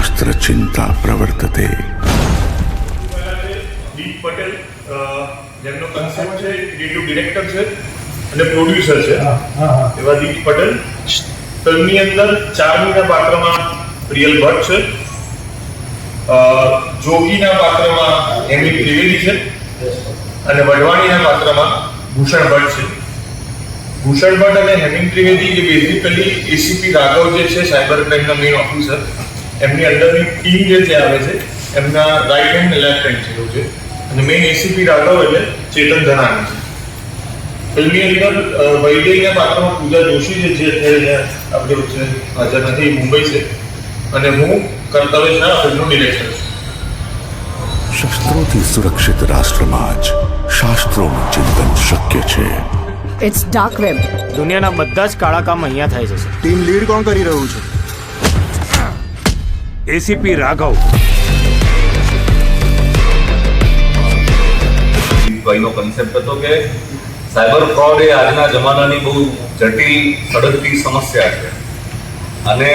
શાસ્ત્રચિંતા પ્રવર્તતે. દીપ પટેલ જેમનો કન્સેપ્ટ છે creative director છે અને પ્રોડ્યુસર છે. એવા દીપ પટેલ ફિલ્મની અંદર ચારમીના પાત્રમાં પ્રિયલ ભટ્ટ છે. જોગીના પાત્રમાં હેમી ત્રિવેદી છે. અને વડવાણીના પાત્રમાં ભૂષણ ભટ્ટ છે. ભૂષણ ભટ્ટ અને હેમિંગ ત્રિવેદી જે બેઝિકલી એસીપી રાઘવ જે છે સાયબર ક્રાઇમના મેઇન ઓફિસર એમની અંદરની ટીમ જે છે આવે છે એમના રાઇટ હેન્ડ લેફ્ટ હેન્ડ છે છે. અને મેઇન એસીપી રાઘવ એટલે ચેતન ધનાની છે. ફિલ્મની અંદર વૈદેહીના પાત્રમાં પૂજા જોશી છે જે અત્યારે આપણે વચ્ચે હાજર નથી મુંબઈ છે. અને હું કર્તવ્ય શાહ ફિલ્મનું ડિરેક્ટર છું. શસ્ત્રોથી સુરક્ષિત રાષ્ટ્રમાં જ શાસ્ત્રોનું ચિંતન શક્ય છે. ઇટ્સ ડાર્ક વેબ દુનિયાના બધા જ કાળા કામ અહીંયા થાય છે ટીમ લીડ કોણ કરી રહ્યું છે? એસીપી રાઘવ. ભાઈનો કન્સેપ્ટ હતો કે સાયબર ફ્રોડ એ આજના જમાનાની બહુ જટિલ સડગતી સમસ્યા છે. અને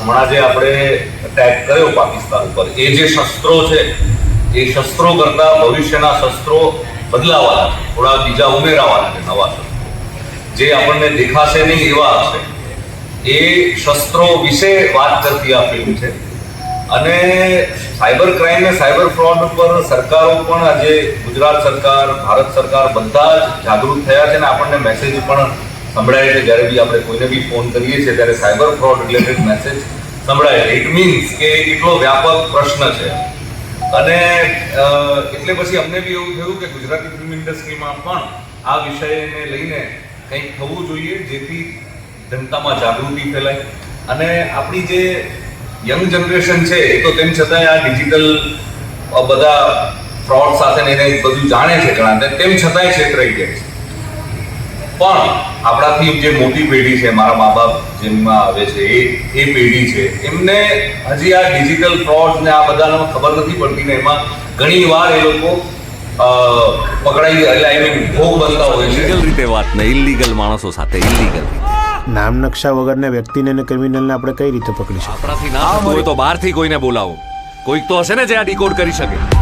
હમણાં જે આપણે અટેક કર્યો પાકિસ્તાન ઉપર, એ જે શસ્ત્રો છે, એ શસ્ત્રો કરતા ભવિષ્યના શસ્ત્રો બદલાવાના છે. થોડા બીજા ઉમેરાવાના છે નવા શસ્ત્રો. જે આપણને દેખાશે નહીં એવા હશે. એ શસ્ત્રો વિશે વાત કરતી આ ફિલ્મ છે. અને સાયબર ક્રાઇમ ને સાયબર ફ્રોડ ઉપર સરકારો પણ આજે ગુજરાત સરકાર, ભારત સરકાર બધા જ જાગૃત થયા છે અને આપણને મેસેજ પણ સંભળાય છે. જ્યારે બી આપણે કોઈને બી ફોન કરીએ છીએ ત્યારે સાયબર ફ્રોડ રિલેટેડ મેસેજ સંભળાય છે. ઇટ મીન્સ કે એટલો વ્યાપક પ્રશ્ન છે. અને એટલે પછી અમને બી એવું થયું કે ગુજરાતી ફિલ્મ ઇન્ડસ્ટ્રીમાં પણ આ વિષયને લઈને કંઈક થવું જોઈએ જેથી જનતામાં જાગૃતિ ફેલાય. અને આપણી જે યંગ જનરેશન છે, એ તો તેમ છતાંય આ ડિજિટલ બધા ફ્રોડ સાથે એને બધું જાણે છે ઘણા તેમ છતાંય છેતરાઈ જાય છે. પણ આપણાથી જે મોટી પેઢી છે, મારા મા બાપ જેમમાં આવે છે, એ એ પેઢી છે, એમને હજી આ ડિજિટલ ફ્રોડ ને આ બધાનો ખબર નથી પડતી ને એમાં ઘણી વાર એ લોકો પકડાઈ એટલે આઈ મીન ભોગ બનતા હોય છે. રીતે વાત ને ઇલીગલ માણસો સાથે ઇલીગલ નામ નકશા વગરના વ્યક્તિને અને ક્રિમિનલને આપણે કઈ રીતે પકડી શકીએ? આપણાથી ના હોય તો બહારથી કોઈને બોલાવો. કોઈક તો હશે ને જે આ ડીકોડ કરી શકે.